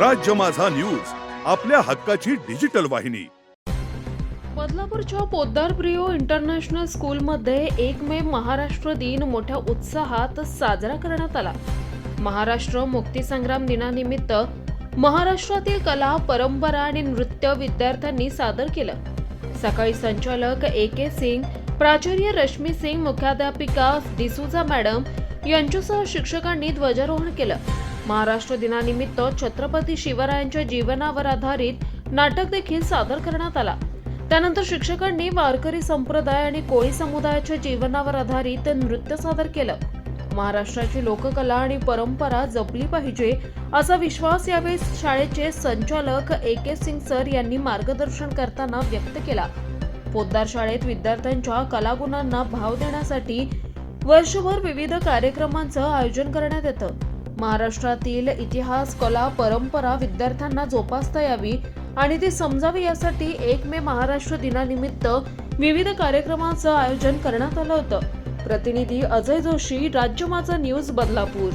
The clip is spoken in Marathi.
राज्य माझा न्यूज आपल्या हक्काची डिजिटल वाहिनी. बदलापूरच्या पोद्दार प्रियो इंटरनॅशनल स्कूलमध्ये एक मे महाराष्ट्र दिन मोठ्या उत्साहात साजरा करण्यात आला. महाराष्ट्र मुक्तीसंग्राम दिनानिमित्त महाराष्ट्रातील कला परंपरा आणि नृत्य विद्यार्थ्यांनी सादर केलं. सकाळी संचालक ए के सिंग प्राचार्य रश्मी सिंग मुख्याध्यापिका डिसुजा मॅडम यांच्यासह शिक्षकांनी ध्वजारोहण केलं. महाराष्ट्र दिनानिमित्त छत्रपती शिवरायांच्या जीवनावर आधारित नाटक देखील सादर करण्यात आला. त्यानंतर शिक्षकांनी वारकरी संप्रदाय आणि कोळी समुदायाच्या जीवनावर आधारित नृत्य सादर केलं. महाराष्ट्राची लोककला आणि परंपरा जपली पाहिजे असा विश्वास यावेळी शाळेचे संचालक ए के सिंग सर यांनी मार्गदर्शन करताना व्यक्त केला. पोद्दार शाळेत विद्यार्थ्यांच्या कलागुणांना भाव देण्यासाठी वर्षभर विविध कार्यक्रमांचं आयोजन करण्यात येतं. महाराष्ट्रातील इतिहास कला परंपरा विद्यार्थ्यांना जोपासता यावी आणि ती समजावी यासाठी एक मे महाराष्ट्र दिनानिमित्त विविध कार्यक्रमांचं आयोजन करण्यात आलं होतं. प्रतिनिधी अजय जोशी राज्य माझा न्यूज बदलापूर.